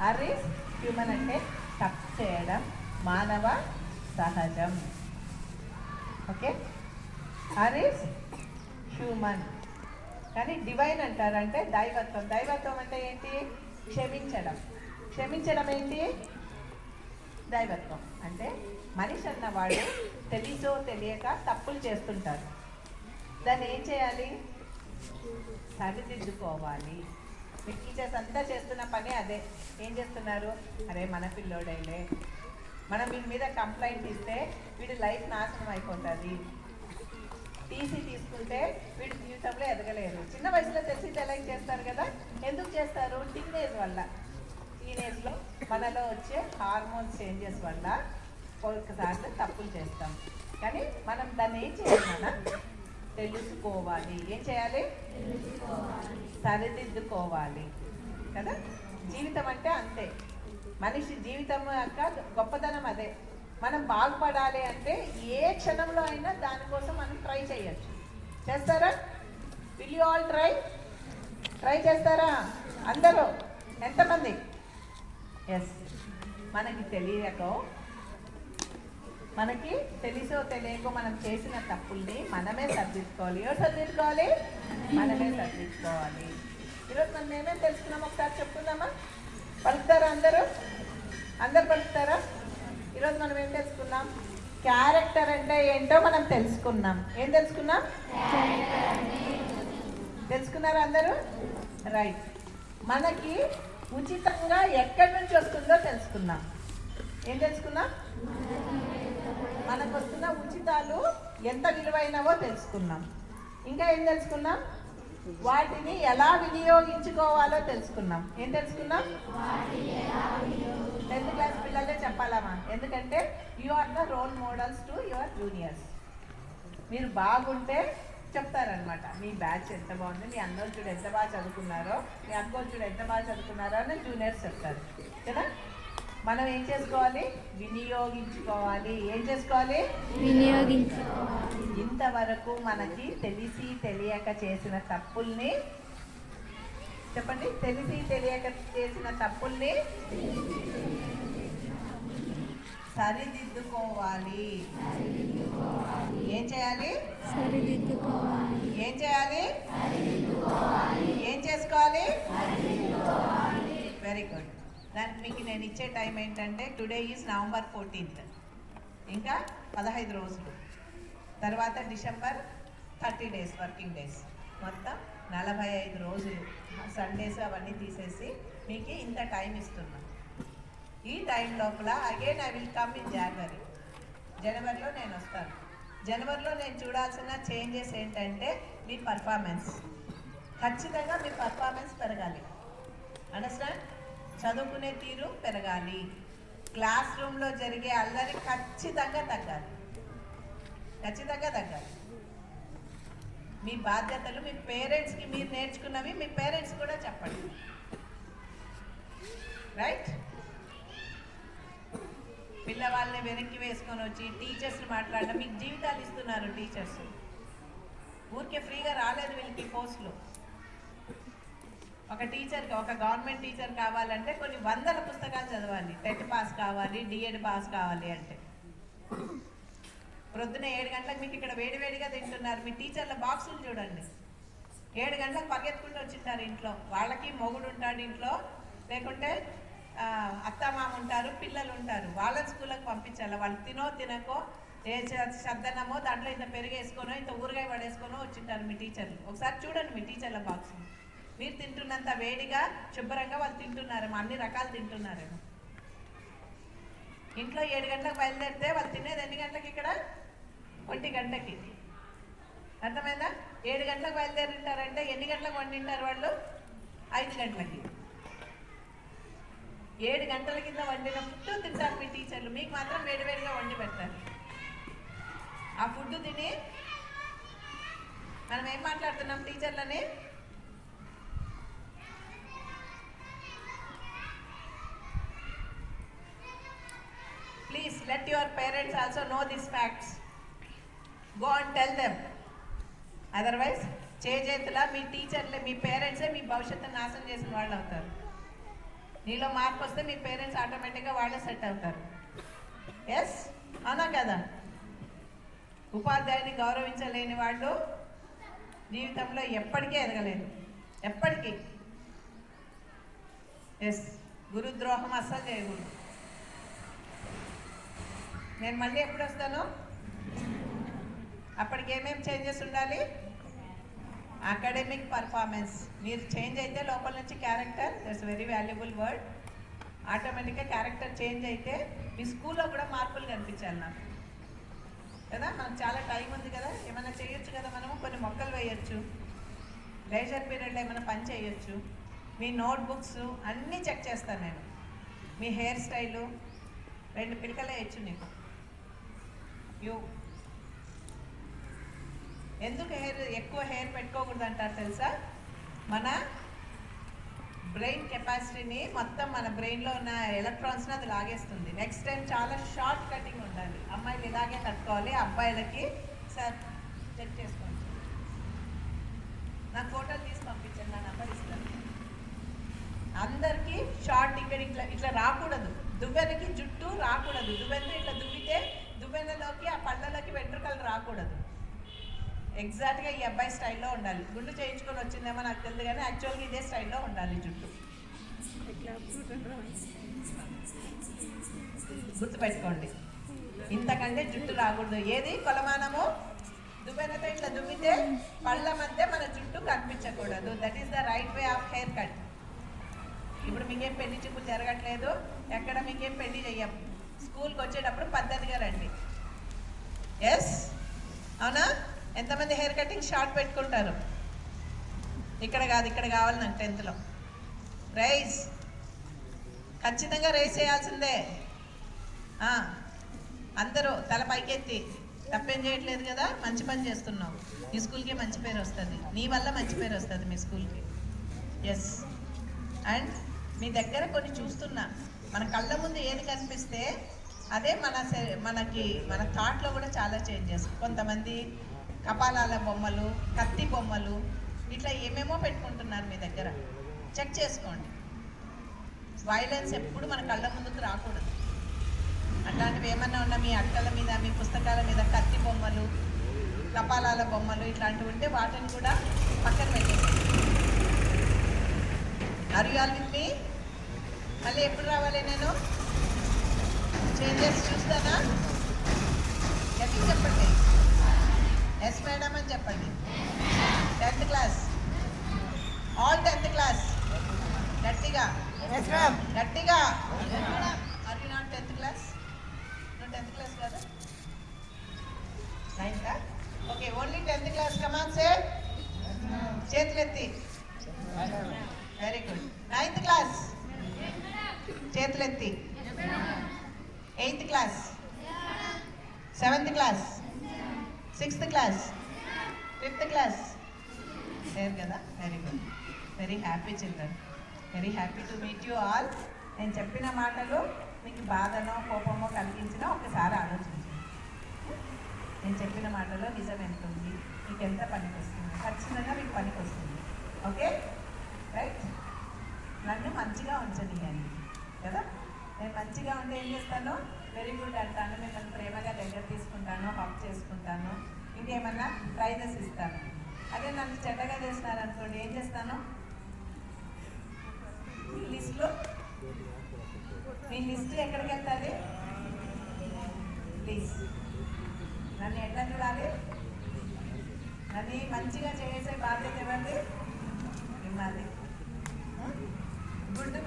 Are human అంటే తప్పు చేయడం మానవ సహజం. ఓకే ఆర్ హ్యూమన్ కానీ డివైన్ అంటారంటే దైవత్వం. దైవత్వం అంటే ఏంటి? క్షమించడం. క్షమించడం ఏంటి? దైవత్వం. అంటే మనిషి అన్నవాడు తెలిసో తెలియక తప్పులు చేస్తుంటారు దాన్ని ఏం చేయాలి? సరిదిద్దుకోవాలి. మీ టీచర్స్ అంతా చేస్తున్న పని అదే. ఏం చేస్తున్నారు? అరే మన పిల్లోడైలే. మనం వీడి మీద కంప్లైంట్ ఇస్తే వీడి లైఫ్ నాశనం అయిపోతుంది. టీసీ తీసుకుంటే వీడి జీవితంలో ఎదగలేరు. చిన్న వయసులో తెలిసి సెలెక్ట్ చేస్తారు కదా? ఎందుకు చేస్తారు? టీనేజ్ వల్ల. టీనేజ్లో మనలో వచ్చే హార్మోన్స్ చేంజెస్ వల్ల ఒక్కసారి తప్పులు చేస్తాం. కానీ మనం దాన్ని ఏం చేయాలి మనం తెలుసుకోవాలి. ఏం చేయాలి? సరిదిద్దుకోవాలి. కదా? జీవితం అంటే అంతే. మనిషి జీవితం యొక్క గొప్పతనం అదే. మనం బాగుపడాలి అంటే ఏ క్షణంలో అయినా దానికోసం మనం ట్రై చేయొచ్చు. చేస్తారా? Will you all try try చేస్తారా? అందరూ? ఎంతమంది? ఎస్ మనకి తెలియక మనకి తెలిసో తెలియకో మనం చేసిన తప్పుల్ని మనమే సర్దిద్దుకోవాలి. ఎవరు సర్దిద్దుకోవాలి? మనమే సర్దిద్దుకోవాలి. ఈరోజు మనం ఏమేమి తెలుసుకున్నాం? ఒకసారి చెప్పుకుందామా? పలుకుతారా అందరూ? అందరు పలుకుతారా? ఈరోజు మనం ఏం తెలుసుకున్నాం? క్యారెక్టర్ అంటే ఏంటో మనం తెలుసుకున్నాం. ఏం తెలుసుకున్నాం? తెలుసుకున్నారా అందరూ? రైట్. మనకి ఉచితంగా ఎక్కడి నుంచి వస్తుందో తెలుసుకున్నాం. ఏం తెలుసుకున్నాం? మనకు వస్తున్న ఉచితాలు ఎంత విలువైనవో తెలుసుకున్నాం ఇంకా ఏం తెలుసుకున్నాం వాటిని ఎలా వినియోగించుకోవాలో తెలుసుకున్నాం ఏం తెలుసుకున్నాం టెన్త్ క్లాస్ పిల్లలే చెప్పాలమ్మా ఎందుకంటే you are the role models to your juniors మీరు బాగుంటే చెప్తారనమాట మీ బ్యాచ్ ఎంత బాగుంది? మీ అన్నోల్చుడు చూడు ఎంత బాగా చదువుకున్నారో మీ అక్కోళ్ళు చూడు ఎంత బాగా చదువుకున్నారో అని జూనియర్స్ చెప్తారు. కదా? మనం ఏం చేసుకోవాలి? వినియోగించుకోవాలి. ఏం చేసుకోవాలి? వినియోగించుకోవాలి. ఇంతవరకు మనకి తెలిసి తెలియక చేసిన తప్పుల్ని చెప్పండి. తెలిసి తెలియక చేసిన తప్పుల్ని సరిదిద్దుకోవాలి. ఏం చేయాలి? సరిదిద్దుకోవాలి. ఏం చేయాలి? ఏం చేసుకోవాలి? వెరీ గుడ్ దానికి మీకు నేను ఇచ్చే టైం ఏంటంటే టుడే ఈజ్ నవంబర్ ఫోర్టీన్త్ ఇంకా పదహైదు రోజులు. తర్వాత December thirty days working days మొత్తం నలభై ఐదు రోజులు. సండేస్ అవన్నీ తీసేసి మీకు ఇంత టైం ఇస్తున్నాం. ఈ టైం లోపల again I will come in January జనవరిలో నేను వస్తాను. జనవరిలో నేను చూడాల్సిన చేంజెస్ ఏంటంటే మీ పర్ఫార్మెన్స్ ఖచ్చితంగా మీ పర్ఫార్మెన్స్ పెరగాలి. అండర్స్టాండ్ చదువుకునే తీరు పెరగాలి. క్లాస్ రూమ్లో జరిగే అల్లరి ఖచ్చితంగా తగ్గాలి. ఖచ్చితంగా తగ్గాలి. మీ బాధ్యతలు మీ పేరెంట్స్కి మీరు నేర్చుకున్నవి మీ పేరెంట్స్ కూడా చెప్పండి. రైట్ పిల్లవాళ్ళని వెనక్కి వేసుకొని వచ్చి టీచర్స్ని మాట్లాడడం మీకు జీవితాలు ఇస్తున్నారు టీచర్స్. ఊరికే ఫ్రీగా రాలేదు వీళ్ళకి పోస్టులు. ఒక టీచర్కి ఒక గవర్నమెంట్ టీచర్ కావాలంటే కొన్ని వందల పుస్తకాలు చదవాలి. టెట్ పాస్ కావాలి డిఎడ్ పాస్ కావాలి అంటే. ప్రొద్దున ఏడు గంటలకు మీకు ఇక్కడ వేడివేడిగా తింటున్నారు. మీ టీచర్ల బాక్సులు చూడండి. ఏడు గంటలకు పరిగెత్తుకుంటూ వచ్చింటారు ఇంట్లో. వాళ్ళకి మొగుడు ఉంటాడు ఇంట్లో. లేకుంటే అత్తమామ ఉంటారు పిల్లలు ఉంటారు. వాళ్ళ స్కూళ్ళకి పంపించాలి. వాళ్ళు తినో తినకో ఏ శబ్దనమో దాంట్లో ఇంత పెరిగేసుకోనో ఇంత ఊరగాయ పడేసుకోనో వచ్చింటారు మీ టీచర్లు ఒకసారి చూడండి మీ టీచర్ల బాక్స్ మీరు తింటున్నంత వేడిగా శుభ్రంగా వాళ్ళు తింటున్నారేమో అన్ని రకాలు తింటున్నారేమో. ఇంట్లో ఏడు గంటలకు బయలుదేరితే వాళ్ళు తినేది ఎన్ని గంటలకి ఇక్కడ? ఒంటి గంటకి. అర్థమైందా? ఏడు గంటలకు బయలుదేరింటారంటే ఎన్ని గంటలకు వండింటారు వాళ్ళు? ఐదు గంటలకి. ఏడు గంటల కింద వండిన ఫుడ్ తింటారు మీ టీచర్లు. మీకు మాత్రం వేడివేడిగా వండి పెడతారు. ఆ ఫుడ్ తిని మనం ఏం మాట్లాడుతున్నాం టీచర్లని please let your parents also know this facts go and tell them otherwise చేజేతులా మీ టీచర్లే మీ పేరెంట్సే మీ భవిష్యత్తు నాశనం చేసిన వాళ్ళు అవుతారు. నీలో మార్పు వస్తే మీ పేరెంట్స్ ఆటోమేటిక్గా వాళ్ళే సెట్ అవుతారు. ఎస్ అవునా కదా? ఉపాధ్యాయుని గౌరవించలేని వాళ్ళు జీవితంలో ఎప్పటికీ ఎదగలేదు ఎప్పటికీ. ఎస్ గురుద్రోహం అస్సలు చేయకూడదు. నేను మళ్ళీ ఎప్పుడు వస్తాను? అప్పటికి ఏమేమి చేంజెస్ ఉండాలి? అకాడమిక్ పర్ఫార్మెన్స్ మీరు చేంజ్ అయితే లోపల నుంచి character that's very valuable word ఆటోమేటిక్గా క్యారెక్టర్ చేంజ్ అయితే మీ స్కూల్లో కూడా మార్పులు కనిపించాలి నాకు. కదా? మనకు చాలా టైం ఉంది కదా? ఏమైనా చేయొచ్చు కదా మనము? కొన్ని మొక్కలు వేయచ్చు. లేజర్ పీరియడ్లో ఏమైనా పని చేయొచ్చు. మీ నోట్బుక్స్ అన్నీ చెక్ చేస్తాను నేను. మీ హెయిర్ స్టైలు రెండు పిలకలే ఇచ్చు నీకు. యూ ఎందుకు హెయిర్ ఎక్కువ హెయిర్ పెట్టుకోకూడదు అంటారు తెలుసా? మన బ్రెయిన్ కెపాసిటీని మొత్తం మన బ్రెయిన్లో ఉన్న ఎలక్ట్రాన్స్ని అది లాగేస్తుంది. నెక్స్ట్ టైం చాలా షార్ట్ కటింగ్ ఉండాలి. అమ్మాయిలు ఇలాగే కట్టుకోవాలి. అబ్బాయిలకి సార్ చెక్ చేసుకోండి. నా ఫోటోలు తీసి పంపించండి. నా నంబర్ ఇస్తాను. అందరికీ షార్ట్ ఇక్కడ ఇట్లా ఇట్లా రాకూడదు. దువ్వెనకి జుట్టు రాకూడదు. దువ్వెన ఇట్లా దువ్వితే దువ్వెనలోకి ఆ పళ్ళలోకి వెంట్రుకలు రాకూడదు. ఎగ్జాక్ట్గా ఈ అబ్బాయి స్టైల్లో ఉండాలి. గుండు చేయించుకొని వచ్చిందేమో నాకు తెలియదు కానీ యాక్చువల్గా ఇదే స్టైల్లో ఉండాలి జుట్టు. గుర్తుపెట్టుకోండి. ఇంతకంటే జుట్టు రాకూడదు. ఏది? కొలమానము? దువ్వెనతో ఇట్లా దువ్వితే పళ్ళ మధ్య మన జుట్టు కనిపించకూడదు. That is the right way of hair cut ఇప్పుడు మీకేం పెళ్ళి చూపులు జరగట్లేదు? ఎక్కడ మీకేం పెళ్ళి చెయ్యం? స్కూల్కి వచ్చేటప్పుడు పద్ధతిగా రండి. ఎస్ అవునా? ఎంతమంది హెయిర్ కటింగ్ షార్ట్ పెట్టుకుంటారు? ఇక్కడ కాదు ఇక్కడ కావాలి నాకు టెన్త్లో. రైస్ ఖచ్చితంగా రైస్ చేయాల్సిందే. అందరూ తల పైకెత్తి. తప్పేం చేయట్లేదు కదా? మంచి పని చేస్తున్నావు. మీ స్కూల్కి మంచి పేరు వస్తుంది. నీ వల్ల మంచి పేరు వస్తుంది మీ స్కూల్కి. ఎస్ అండ్ మీ దగ్గర కొన్ని చూస్తున్నా. మన కళ్ళ ముందు ఏది కనిపిస్తే అదే మన మనకి మన థాట్లో కూడా చాలా చేంజెస్ కొంతమంది కపాలాల బొమ్మలు కత్తి బొమ్మలు ఇట్లా ఏమేమో పెట్టుకుంటున్నారు మీ దగ్గర. చెక్ చేసుకోండి. వైలెన్స్ ఎప్పుడు మన కళ్ళ ముందుకు రాకూడదు. అట్లాంటివి ఏమన్నా ఉన్నా మీ అట్టల మీద మీ పుస్తకాల మీద కత్తి బొమ్మలు కపాలాల బొమ్మలు ఇట్లాంటివి ఉంటే వాటిని కూడా పక్కన పెట్టేసి అరియాల్ విత్ మీ మళ్ళీ ఎప్పుడు రావాలి నేను? చేంజెస్ చూస్తానా? గట్టి చెప్పండి. ఎస్ మేడం అని చెప్పండి. Tenth class all tenth class గట్టిగా. గట్టిగా. యూ నాట్ టెన్త్ క్లాస్ నువ్వు టెన్త్ క్లాస్ కదా? Ninth okay only tenth class come on say చేతులెత్తి. వెరీ గుడ్ నైన్త్ క్లాస్ చేతులెత్తి. Eighth class seventh class sixth class fifth class లేదు కదా? Very good very happy children very happy to meet you all నేను చెప్పిన మాటలు మీకు బాధనో కోపమో కలిగించినా ఒకసారి ఆలోచించండి. నేను చెప్పిన మాటలో నిజం ఎంత ఉంది? మీకు ఎంత పనికి వస్తుంది ఖచ్చితంగా మీకు పనికి వస్తుంది ఓకే రైట్ నన్ను మంచిగా ఉంచనియండి. మంచిగా ఉంటే ఏం చేస్తాను వెరీ గుడ్ అంటాను మిమ్మల్ని ప్రేమగా దగ్గర తీసుకుంటాను హక్ చేసుకుంటాను ఇంకేమన్నా ప్రైజెస్ ఇస్తాను. అదే నన్ను చెడ్డగా చేసినారనుకోండి ఏం చేస్తాను? మీ లిస్ట్లో మీ లిస్ట్ ఎక్కడికి వెళ్తుంది? ప్లీజ్ నన్ను ఎట్లా చూడాలి? నన్ను మంచిగా చేసే బాధ్యత ఇవ్వండి మిమ్మల్ని. గుడ్